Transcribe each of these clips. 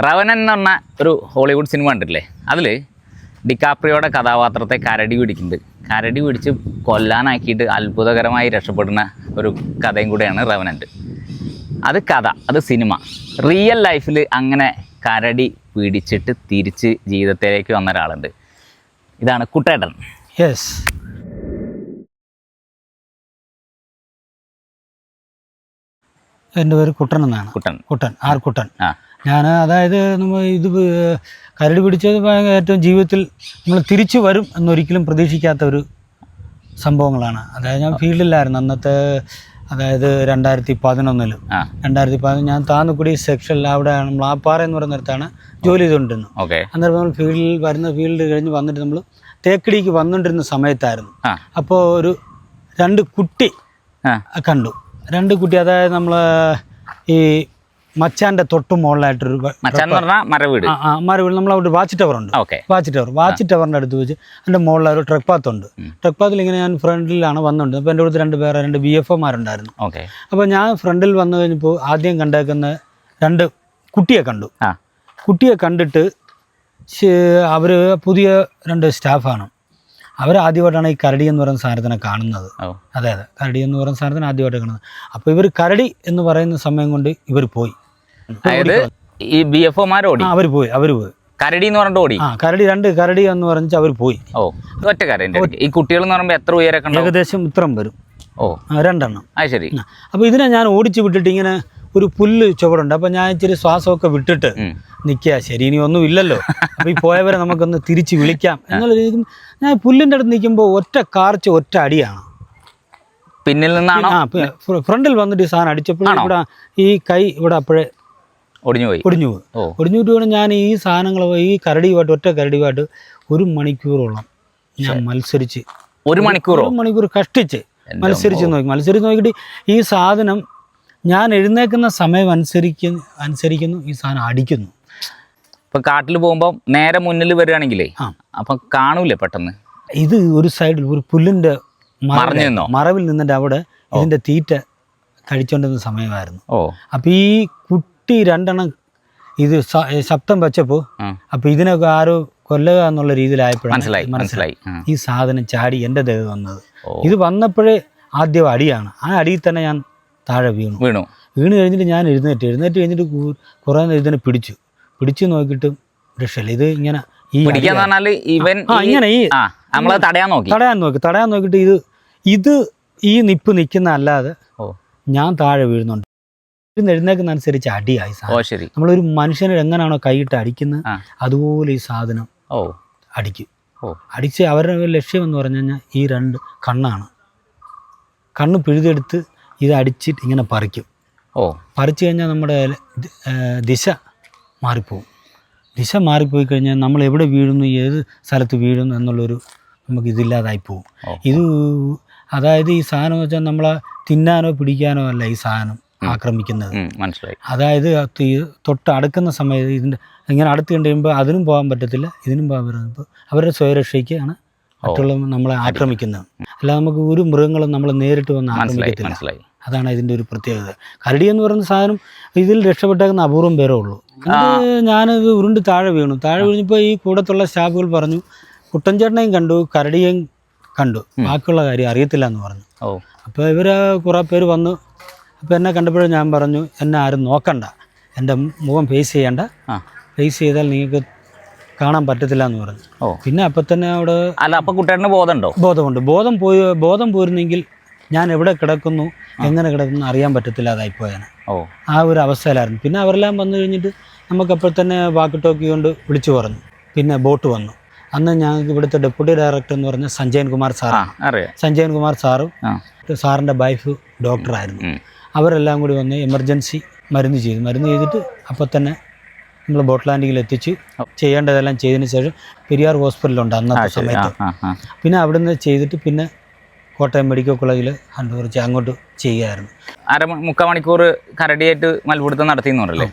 റവനൻ എന്ന് പറഞ്ഞ ഒരു ഹോളിവുഡ് സിനിമ കണ്ടിട്ടില്ലേ? അതിൽ ഡിക്കാപ്രിയോടെ കഥാപാത്രത്തെ കരടി പിടിക്കുന്നുണ്ട്. കരടി പിടിച്ച് കൊല്ലാനാക്കിയിട്ട് അത്ഭുതകരമായി രക്ഷപ്പെടുന്ന ഒരു കഥയും കൂടെയാണ് റവനന്റ് അത് കഥ അത് സിനിമ. റിയൽ ലൈഫിൽ അങ്ങനെ കരടി പിടിച്ചിട്ട് തിരിച്ച് ജീവിതത്തിലേക്ക് വന്ന ഒരാളുണ്ട്. ഇതാണ് കുട്ടേട്ടൻ. യെസ് എന്റെ പേര് കുട്ടൻ എന്നാണ്. കുട്ടൻ. കുട്ടൻ. ആർ കുട്ടൻ. ആ. ഞാൻ അതായത് നമ്മൾ ഇത് കരട് പിടിച്ചത് ഏറ്റവും ജീവിതത്തിൽ നമ്മൾ തിരിച്ചു വരും എന്നൊരിക്കലും പ്രതീക്ഷിക്കാത്ത ഒരു സംഭവങ്ങളാണ്. അതായത് ഞാൻ ഫീൽഡിലായിരുന്നു അന്നത്തെ അതായത് രണ്ടായിരത്തി പതിനൊന്നിൽ രണ്ടായിരത്തി പതിനൊന്ന് ഞാൻ താന്നുകൂടി സെക്ഷൻ അവിടെ നമ്മൾ ആപ്പാറ എന്ന് പറയുന്നിടത്താണ് ജോലി ചെയ്തുകൊണ്ടിരുന്നത്. ഓക്കെ. അന്നേരം നമ്മൾ ഫീൽഡിൽ വരുന്ന ഫീൽഡ് കഴിഞ്ഞ് വന്നിട്ട് നമ്മൾ തേക്കടിക്ക് വന്നുകൊണ്ടിരുന്ന സമയത്തായിരുന്നു. അപ്പോൾ ഒരു രണ്ട് കുട്ടി കണ്ടു. രണ്ട് കുട്ടി അതായത് നമ്മൾ ഈ മച്ചാന്റെ തൊട്ട് മുകളിലായിട്ടൊരു വ- മച്ചാൻ എന്ന് പറഞ്ഞാൽ മരവീട്. ആ മരവീട്. നമ്മൾ അവിടെ വാച്ച് ടവർ ഉണ്ട്. ഓക്കെ. Watch tower. വാച്ച് ടവറിന്റെ അടുത്ത് വെച്ച് എന്റെ മുകളിൽ ഒരു ട്രക്ക് പാത്ത് ഉണ്ട്. ട്രക്ക് പാത്തിൽ ഇങ്ങനെ ഞാൻ ഫ്രണ്ടിലാണ് വന്നുണ്ട്. അപ്പോൾ എന്റെ അടുത്ത് രണ്ട് പേരെ രണ്ട് ബി എഫ് ഒമാരുണ്ടായിരുന്നു ഓക്കെ. അപ്പോൾ ഞാൻ ഫ്രണ്ടിൽ വന്നു കഴിഞ്ഞപ്പോൾ ആദ്യം കണ്ടേക്കുന്ന രണ്ട് കുട്ടിയെ കണ്ടു. കുട്ടിയെ കണ്ടിട്ട് അവർ പുതിയ രണ്ട് സ്റ്റാഫാണ്. അവർ ആദ്യമായിട്ടാണ് ഈ കരടി എന്ന് പറയുന്ന സാധനത്തിനെ കാണുന്നത്. അതെ അതെ. കരടി എന്ന് പറയുന്ന സാധനത്തിന് ആദ്യമായിട്ട് കാണുന്നത്. അപ്പോൾ ഇവർ കരടി എന്ന് പറയുന്ന സമയം കൊണ്ട് ഇവർ പോയി. അതായത് ഈ ബി എഫ് ഒമാർ ഓടി? അവർ പോയി അവർ പോയി. കരടി എന്ന് പറഞ്ഞിട്ട് ഓടി? ആ കരടി രണ്ട് കരടി എന്ന് പറഞ്ഞിട്ട് അവർ പോയി. ഓ ഒറ്റ കരടി ഈ കുട്ടികൾ എന്ന് പറയുമ്പോൾ എത്ര ഉയരൊക്കെ ഏകദേശം ഇത്രയും വരും. ഓ. രണ്ടെണ്ണം. അത് ശരി. അപ്പോൾ ഇതിനെ ഞാൻ ഓടിച്ചു വിട്ടിട്ട് ഇങ്ങനെ ഒരു പുല്ല് ചുവടുണ്ട്. അപ്പോൾ ഞാൻ ഇച്ചിരി ശ്വാസമൊക്കെ വിട്ടിട്ട്. നിൽക്കുക ശരി ഇനി ഒന്നും ഇല്ലല്ലോ. അപ്പോൾ ഈ പോയവരെ നമുക്കൊന്ന് തിരിച്ച് വിളിക്കാം. എന്നുള്ള രീതിയിൽ ഞാൻ പുല്ലിന്റെ അടുത്ത് നിൽക്കുമ്പോൾ ഒറ്റ കാർച്ച് ഒറ്റ അടിയാണ്. പിന്നിൽ നിന്നാണ്? ഫ്രണ്ടിൽ വന്നിട്ട് ഈ സാധനം അടിച്ചപ്പോൾ ഇവിടെ ഈ കൈ ഇവിടെ അപ്പോഴേ ഒടിഞ്ഞു പോയി? ഒടിഞ്ഞു പോയി. ഒടിഞ്ഞു പോയിട്ട് ഞാൻ ഈ സാധനങ്ങൾ ഈ കരടി കരടിയുമായിട്ട് ഒറ്റ കരടിയുമായിട്ട് ഒരു മണിക്കൂറോളം ഞാൻ മത്സരിച്ച്. ഒരു മണിക്കൂറോ? ഒരു മണിക്കൂർ കഷ്ടിച്ച് മത്സരിച്ച് നോക്കി. മത്സരിച്ച് നോക്കിയിട്ട് ഈ സാധനം ഞാൻ എഴുന്നേക്കുന്ന സമയം അനുസരിക്കുന്നു അനുസരിക്കുന്നു ഈ സാധനം അടിക്കുന്നു. ഇപ്പൊ കാട്ടിൽ പോകുമ്പോൾ നേരെ മുന്നിൽ വരികയാണെങ്കിലേ. അപ്പൊ കാണൂലേ പെട്ടെന്ന്? ഇത് ഒരു സൈഡിൽ ഒരു പുല്ലിന്റെ മറഞ്ഞു നിന്നോ? മറവിൽ നിന്നിട്ട് അവിടെ ഇതിന്റെ തീറ്റ കഴിച്ചുകൊണ്ടിരുന്ന സമയമായിരുന്നു. ഓ. അപ്പോൾ ഈ കുട്ടി രണ്ടെണ്ണം ഇത് ശബ്ദം വെച്ചപ്പോൾ അപ്പൊ ഇതിനൊക്കെ ആരോ കൊല്ലുക എന്നുള്ള രീതിയിലായപ്പോഴാണ് മനസ്സിലായി മനസ്സിലായി. ഈ സാധനം ചാടി എന്റെ ദേഹം വന്നത്. ഇത് വന്നപ്പോഴേ ആദ്യം അടിയാണ്. ആ അടിയിൽ തന്നെ ഞാൻ താഴെ വീണു. വീണു. വീണ് കഴിഞ്ഞിട്ട് ഞാൻ എഴുന്നേറ്റ്. എഴുന്നേറ്റ് കഴിഞ്ഞിട്ട് കുറെ ഇതിനെ പിടിച്ചു. പിടിച്ചു നോക്കിയിട്ട് രക്ഷയില്ല. ഇത് ഇങ്ങനെ ഈ ഇവൻ ഇങ്ങനെ ഈ തടയാൻ നോക്കി. തടയാൻ നോക്കി. തടയാൻ നോക്കിയിട്ട് ഇത് ഇത് ഈ നിപ്പ് നിൽക്കുന്ന അല്ലാതെ ഞാൻ താഴെ വീഴുന്നുണ്ട്. ഇരുന്ന് എഴുന്നേക്കുന്ന അനുസരിച്ച് അടിയായി ഓ സാധനം ശരി. നമ്മളൊരു മനുഷ്യനെ എങ്ങനെയാണോ കൈയിട്ട് അടിക്കുന്നത് അതുപോലെ ഈ സാധനം ഓ. അടിക്കും. ഓ. അടിച്ച് അവരുടെ ലക്ഷ്യം എന്ന് പറഞ്ഞു കഴിഞ്ഞാൽ ഈ രണ്ട് കണ്ണാണ്. കണ്ണ് പിഴുതെടുത്ത് ഇത് അടിച്ചിട്ട് ഇങ്ങനെ പറിക്കും. ഓ. പറിച്ചു കഴിഞ്ഞാൽ നമ്മുടെ ദിശ മാറിപ്പോവും. ദിശ മാറിപ്പോയി കഴിഞ്ഞാൽ നമ്മൾ എവിടെ വീഴുന്നു ഏത് സ്ഥലത്ത് വീഴുന്നു എന്നുള്ളൊരു നമുക്ക് ഇതില്ലാതായി പോവും. ഇത് അതായത് ഈ സാധനം വെച്ചാൽ നമ്മളെ തിന്നാനോ പിടിക്കാനോ അല്ല ഈ സാധനം. ആക്രമിക്കുന്നത്. മനസ്സിലായി. അതായത് തൊട്ട് അടുക്കുന്ന സമയത്ത് ഇതിന്റെ ഇങ്ങനെ അടുത്ത് കണ്ടു കഴിയുമ്പോൾ അതിനും പോകാൻ പറ്റത്തില്ല ഇതിനും പോകാൻ പറ്റുന്നത് അവരുടെ സ്വയരക്ഷയ്ക്കാണ് മറ്റുള്ള നമ്മളെ ആക്രമിക്കുന്നത്. അല്ല നമുക്ക് ഒരു മൃഗങ്ങളും നമ്മൾ നേരിട്ട് വന്ന് ആക്രമിക്കത്തില്ല. അതാണ് ഇതിന്റെ ഒരു പ്രത്യേകത. കരടി എന്ന് പറയുന്ന സാധനം ഇതിൽ രക്ഷപ്പെട്ടേക്കുന്ന അപൂർവം പേരേ ഉള്ളൂ. ഞാനത് ഉരുണ്ട് താഴെ വീണു. താഴെ വീണപ്പോൾ ഈ കൂടത്തുള്ള സ്റ്റാഫുകൾ പറഞ്ഞു കുട്ടൻചേട്ടനെയും കണ്ടു കരടിയെയും കണ്ടു. ബാക്കിയുള്ള കാര്യം അറിയത്തില്ല എന്ന് പറഞ്ഞു. അപ്പോൾ ഇവർ കുറേ പേര് വന്നു അപ്പോൾ എന്നെ കണ്ടപ്പോഴും ഞാൻ പറഞ്ഞു എന്നെ ആരും നോക്കണ്ട. എന്റെ മുഖം ഫേസ് ചെയ്യണ്ട. ഫേസ് ചെയ്താൽ നിങ്ങൾക്ക് കാണാൻ പറ്റത്തില്ല എന്ന് പറഞ്ഞു. പിന്നെ അപ്പം തന്നെ അവിടെ അല്ല അപ്പം കുട്ടേട്ടന് ബോധമുണ്ടോ? ബോധമുണ്ട്. ബോധം പോയി ബോധം പോരുന്നെങ്കിൽ ഞാൻ എവിടെ കിടക്കുന്നു എങ്ങനെ കിടക്കുന്നു അറിയാൻ പറ്റത്തില്ലാതായിപ്പോയാണ് ഓ. ആ ഒരു അവസ്ഥയിലായിരുന്നു. പിന്നെ അവരെല്ലാം വന്നു കഴിഞ്ഞിട്ട് നമുക്കപ്പോൾ തന്നെ വാക്ക് ടോക്കി കൊണ്ട് വിളിച്ചു പറഞ്ഞു. പിന്നെ ബോട്ട് വന്നു. അന്ന് ഞങ്ങൾക്ക് ഇവിടുത്തെ ഡെപ്യൂട്ടി ഡയറക്ടർ എന്ന് പറഞ്ഞ സഞ്ജയൻ കുമാർ സാറാണ്. സഞ്ജയൻ കുമാർ സാറും സാറിന്റെ വൈഫ് ഡോക്ടറായിരുന്നു. അവരെല്ലാം കൂടി വന്ന് എമർജൻസി മരുന്ന് ചെയ്തു. മരുന്ന് ചെയ്തിട്ട് അപ്പോൾ തന്നെ നമ്മൾ ബോട്ട് ലാൻഡിങ്ങിൽ എത്തിച്ച് ചെയ്യേണ്ടതെല്ലാം ചെയ്തതിന് ശേഷം പെരിയാർ ഹോസ്പിറ്റലുണ്ട് അന്നത്തെ സമയത്ത്. പിന്നെ അവിടെ പിന്നെ അവിടുന്ന് ചെയ്തിട്ട് പിന്നെ കോട്ടയം മെഡിക്കൽ കോളേജിൽ ഹണ്ട് കുറച്ച് അങ്ങോട്ട് ചെയ്യുമായിരുന്നു അര മുക്കാൽ മണിക്കൂർ കരടിയായിട്ട് മൽപിടുത്തം നടത്തിയെന്ന് പറഞ്ഞല്ലേ?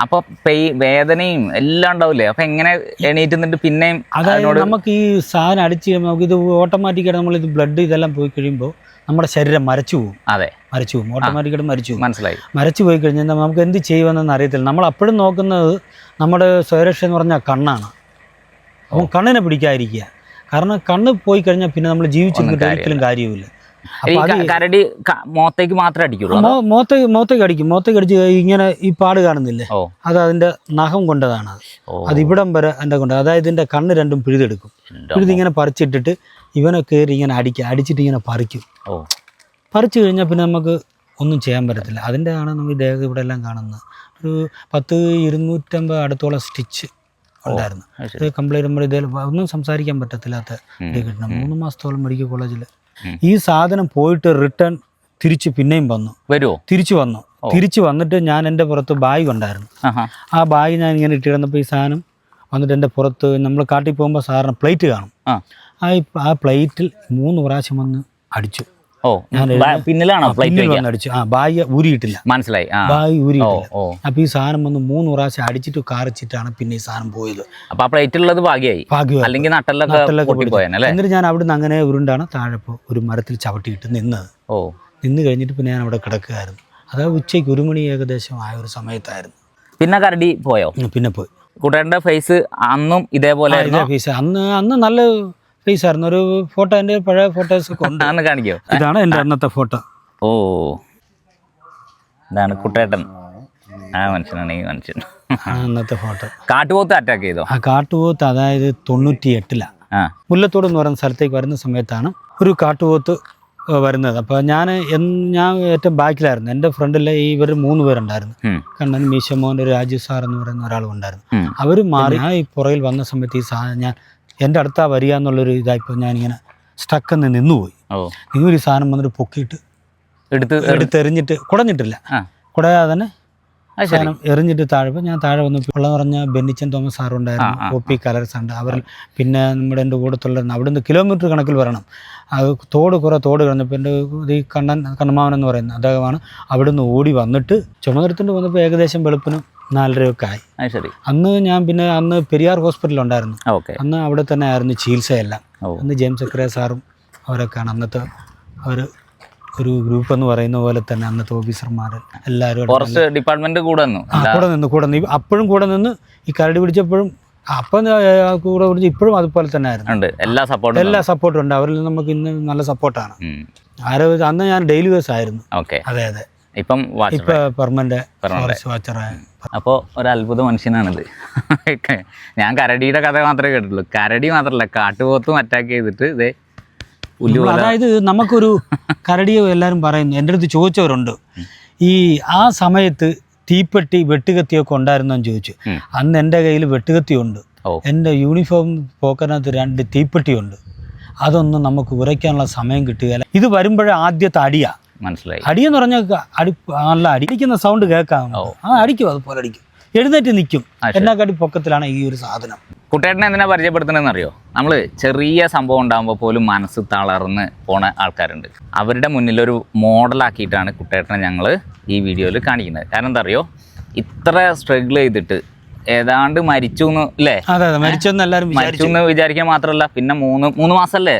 അപ്പൊ പെയ് വേദനയും എല്ലാം ഉണ്ടാവില്ലേ? അപ്പൊ എങ്ങനെ എണീറ്റ് നിന്നിട്ട് പിന്നെയും അതായത് നമുക്ക് ഈ സാധനം അടിച്ച് കഴിയുമ്പോൾ നമുക്ക് ഇത് ഓട്ടോമാറ്റിക്കായിട്ട് നമ്മൾ ഇത് ബ്ലഡ് ഇതെല്ലാം പോയി കഴിയുമ്പോൾ നമ്മുടെ ശരീരം മരച്ചു പോകും. അതെ. മരച്ചു പോകും. ഓട്ടോമാറ്റിക്കായിട്ട് മരിച്ചു പോകും. മനസ്സിലായി. മരച്ചു പോയി കഴിഞ്ഞാൽ നമുക്ക് എന്ത് ചെയ്യുമെന്നൊന്നും അറിയത്തില്ല. നമ്മൾ അപ്പോഴും നോക്കുന്നത് നമ്മുടെ സ്വയരക്ഷ എന്ന് പറഞ്ഞാൽ കണ്ണാണ്. അപ്പം കണ്ണിനെ പിടിക്കാതിരിക്കുക. കാരണം കണ്ണ് പോയി കഴിഞ്ഞാൽ പിന്നെ നമ്മൾ ജീവിച്ചിരുന്നിട്ട് ഒരിക്കലും കാര്യമില്ല. ഈ ക- കരടി മോത്തേക്ക് മാത്രമേ അടിക്കുള്ളൂ മോത്തേക്ക് മോത്ത മോത്തേക്ക് അടിക്കും. മോത്തേക്ക് അടിച്ച് ഇങ്ങനെ ഈ പാട് കാണുന്നില്ലേ? അത് അതിന്റെ നഖം കൊണ്ടതാണ് അത്. അത് ഇവിടം വരെ എന്റെ കൊണ്ട്. അതായത് ഇതിന്റെ കണ്ണ് രണ്ടും പിഴുതെടുക്കും. പിഴുത് ഇങ്ങനെ പറിച്ചിട്ടിട്ട് ഇവനെ കയറി ഇങ്ങനെ അടിക്കുക അടിച്ചിട്ട് ഇങ്ങനെ പറിക്കും. പറിച്ചു കഴിഞ്ഞാൽ പിന്നെ നമുക്ക് ഒന്നും ചെയ്യാൻ പറ്റത്തില്ല. അതിന്റെ ആണ് നമ്മൾ ദേഹം ഇവിടെ എല്ലാം കാണുന്നത്. ഒരു പത്ത് ഇരുന്നൂറ്റമ്പത് അടുത്തോളം സ്റ്റിച്ച് ഉണ്ടായിരുന്നു. ഇത് കംപ്ലീറ്റ് നമ്മൾ ഇതേ ഒന്നും സംസാരിക്കാൻ പറ്റത്തില്ലാത്ത. ഇത് കിട്ടണം. മൂന്ന് മാസത്തോളം മെഡിക്കൽ കോളേജിൽ. ഈ സാധനം പോയിട്ട് റിട്ടേൺ തിരിച്ച് പിന്നെയും വന്നു. വരുമോ തിരിച്ചു വന്നു. തിരിച്ചു വന്നിട്ട് ഞാൻ എന്റെ പുറത്ത് ബാഗ് ഉണ്ടായിരുന്നു. ആ ബാഗ് ഞാൻ ഇങ്ങനെ ഇട്ടിരുന്നപ്പോൾ ഈ സാധനം വന്നിട്ട് എന്റെ പുറത്ത് നമ്മൾ കാട്ടിൽ പോകുമ്പോൾ സാറിന് പ്ലേറ്റ് കാണും. ആ. ആ ആ പ്ലേറ്റിൽ മൂന്ന് പ്രാവശ്യം വന്ന് അടിച്ചു. ഓ പിന്നിലാണോ അടിച്ചു ആ ബാഗ് ഊരിയിട്ടില്ല. മനസ്സിലായി. ബാഗ് ഊരിയിട്ടില്ല. അപ്പൊ ഈ സാധനം വന്ന് മൂന്ന് പ്രാവശ്യം അടിച്ചിട്ട് കാറിച്ചിട്ടാണ് പിന്നെ ഈ സാധനം പോയത്. അപ്പൊ ആ പ്ലേറ്റ് ഉള്ളത് ഭാഗ്യമായി. അല്ലെങ്കിൽ എന്നിട്ട് ഞാൻ അവിടുന്ന് അങ്ങനെ ഉരുണ്ടാണ് താഴെ ഒരു മരത്തിൽ ചവിട്ടിയിട്ട് നിന്നത്. ഓ. നിന്ന് കഴിഞ്ഞിട്ട് പിന്നെ ഞാൻ അവിടെ കിടക്കുകയായിരുന്നു. അതായത് ഉച്ചയ്ക്ക് ഒരു മണി ഏകദേശം ആയ ഒരു സമയത്തായിരുന്നു. പിന്നെ കരടി പോയോ? പിന്നെ പോയി. കൂട്ടുകാരന്റെ ഫേസ് അന്നും ഇതേപോലെ ഫേസ് അന്ന് അന്ന് നല്ല ഫേസ് ആയിരുന്നു ഒരു ഫോട്ടോ എന്റെ പഴയ ഫോട്ടോസ് ഒക്കെ ഉണ്ട്. അന്ന് കാണിക്കോ? ഇതാണ് എന്റെ അന്നത്തെ ഫോട്ടോ. ഓ ഇതാണ് കുട്ടേട്ടൻ. ആ മനുഷ്യനാണ് ഈ മനുഷ്യൻ. അന്നത്തെ ഫോട്ടോ. കാട്ടുപോത്ത് അറ്റാക്ക് ചെയ്തോ? ആ കാട്ടുപോത്ത് അതായത് തൊണ്ണൂറ്റി എട്ടിലാണ് മുല്ലത്തോട് എന്ന് പറയുന്ന സ്ഥലത്തേക്ക് വരുന്ന സമയത്താണ് ഒരു കാട്ടുപോത്ത് വരുന്നത്. അപ്പോൾ ഞാൻ ഞാൻ ഏറ്റവും ബാക്കിലായിരുന്നു. എന്റെ ഫ്രണ്ടിൽ ഈ ഇവർ മൂന്ന് പേരുണ്ടായിരുന്നു. കണ്ണൻ മീശമോൻ ഒരു രാജു സാർ എന്ന് പറയുന്ന ഒരാളും ഉണ്ടായിരുന്നു. അവർ മാറി ഈ പുറകിൽ വന്ന സമയത്ത് ഈ സാധനം ഞാൻ എന്റെ അടുത്താ വരിക എന്നുള്ളൊരു ഇതായിപ്പോൾ ഞാനിങ്ങനെ സ്റ്റക്കെന്ന് നിന്നുപോയി. നീ ഒരു സാധനം വന്നിട്ട് പൊക്കിയിട്ട് എടുത്ത് എടുത്തെറിഞ്ഞിട്ട് കുടഞ്ഞിട്ടില്ല. കുടയാതെ തന്നെ സാധനം എറിഞ്ഞിട്ട് താഴെ ഞാൻ താഴെ വന്നു. വെള്ളം പറഞ്ഞ ബെന്നിച്ചൻ തോമസ് സാറുണ്ടായിരുന്നു. ഒ പി കലർസ് ഉണ്ട് അവർ പിന്നെ നമ്മുടെ എന്റെ കൂടത്തുള്ള അവിടുന്ന് കിലോമീറ്റർ കണക്കിൽ വരണം. അത് തോട് കുറേ തോട് കിടന്നപ്പോൾ എന്റെ ഈ കണ്ണൻ കണ്ണമാവൻ എന്ന് പറയുന്നത് അദ്ദേഹമാണ് അവിടുന്ന് ഓടി വന്നിട്ട് ചുമതലത്തിന്റെ വന്നപ്പോൾ ഏകദേശം വെളുപ്പിനും നാലരയൊക്കെ ആയി. ശരി. അന്ന് ഞാൻ പിന്നെ അന്ന് പെരിയാർ ഹോസ്പിറ്റലിൽ ഉണ്ടായിരുന്നു. അന്ന് അവിടെ തന്നെ ആയിരുന്നു ചികിത്സയെല്ലാം. അന്ന് ജെയിംസ് ചക്രയ സാറും അവരൊക്കെയാണ് അന്നത്തെ അവർ ഒരു ഗ്രൂപ്പ് എന്ന് പറയുന്ന പോലെ തന്നെ അന്നത്തെ ഓഫീസർമാർ എല്ലാവരും ഫോറസ്റ്റ് ഡിപ്പാർട്ട്മെന്റ് കൂടെ നിന്നു. ആ, കൂടെ നിന്ന് കൂടെ നിന്ന്. അപ്പോഴും കൂടെ നിന്ന് ഈ കരടി പിടിച്ചപ്പോഴും അപ്പം കൂടെ പിടിച്ച് ഇപ്പോഴും അതുപോലെ തന്നെ ആയിരുന്നു. എല്ലാ സപ്പോർട്ടും എല്ലാ സപ്പോർട്ടും ഉണ്ട്. അവരിൽ നിന്ന് നമുക്ക് ഇന്ന് നല്ല സപ്പോർട്ടാണ് ആരോ അന്ന് ഞാൻ ഡെയിലി വേഴ്സ് ആയിരുന്നു. അതെ അതെ. ഇപ്പം അപ്പോൾ ഒരു അത്ഭുത മനുഷ്യനാണിത്. ഞാൻ കരടിയുടെ കഥ മാത്രമേ കേട്ടിട്ടുള്ളൂ. കരടി മാത്രമല്ല കാട്ടുപോത്തും അറ്റാക്ക് ചെയ്തിട്ട് ഇതേ അതായത് നമുക്കൊരു കരടിയെ എല്ലാവരും പറയുന്നു. എന്റെ അടുത്ത് ചോദിച്ചവരുണ്ട്. ഈ ആ സമയത്ത് തീപ്പെട്ടി വെട്ടുകത്തിയൊക്കെ ഉണ്ടായിരുന്നോ എന്ന് ചോദിച്ചു. അന്ന് എന്റെ കയ്യിൽ വെട്ടുകത്തിയുണ്ട്. എന്റെ യൂണിഫോം പോക്കനകത്ത് രണ്ട് തീപ്പെട്ടിയുണ്ട്. അതൊന്നും നമുക്ക് ഉറയ്ക്കാനുള്ള സമയം കിട്ടുകയില്ല. ഇത് വരുമ്പോഴേ ആദ്യത്തെ അടിയാ. മനസ്സിലായി. അടിയെന്ന് പറഞ്ഞാൽ അടി നല്ല അടിക്കുന്ന സൗണ്ട് കേൾക്കാം. ആ അടിക്കും അതുപോലെ അടിക്കും. എഴുന്നേറ്റ് നിൽക്കും. കടി പൊക്കത്തിലാണ് ഈ ഒരു സാധനം. കുട്ടേട്ടനെ എന്തിനാ പരിചയപ്പെടുത്തണമെന്ന് അറിയോ? നമ്മൾ ചെറിയ സംഭവം ഉണ്ടാകുമ്പോൾ പോലും മനസ്സ് തളർന്ന് പോണ ആൾക്കാരുണ്ട്. അവരുടെ മുന്നിൽ ഒരു മോഡലാക്കിയിട്ടാണ് കുട്ടേട്ടനെ ഞങ്ങൾ ഈ വീഡിയോയിൽ കാണിക്കുന്നത്. കാരണം എന്താ അറിയോ? ഇത്ര സ്ട്രഗിൾ ചെയ്തിട്ട് ഏതാണ്ട് മരിച്ചു എന്ന് അല്ലേ മരിച്ചു എന്ന് വിചാരിക്കാൻ മാത്രമല്ല പിന്നെ മൂന്ന് മൂന്ന് മാസം അല്ലേ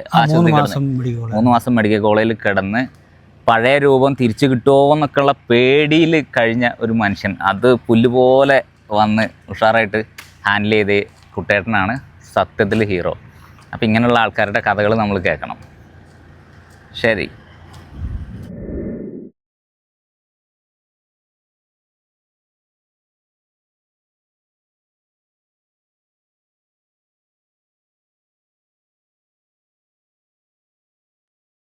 മൂന്ന് മാസം മെഡിക്കൽ കോളേജിൽ കിടന്ന് പഴയ രൂപം തിരിച്ചു കിട്ടുമോ എന്നൊക്കെയുള്ള പേടിയിൽ കഴിഞ്ഞ ഒരു മനുഷ്യൻ. അത് പുല്ലുപോലെ വന്ന് ഉഷാറായിട്ട് ഹാൻഡിൽ ചെയ്ത് കുട്ടേട്ടനാണ് സത്യത്തിൽ ഹീറോ അപ്പോൾ ഇങ്ങനെയുള്ള ആൾക്കാരുടെ കഥകൾ നമ്മൾ കേൾക്കണം. ശരി.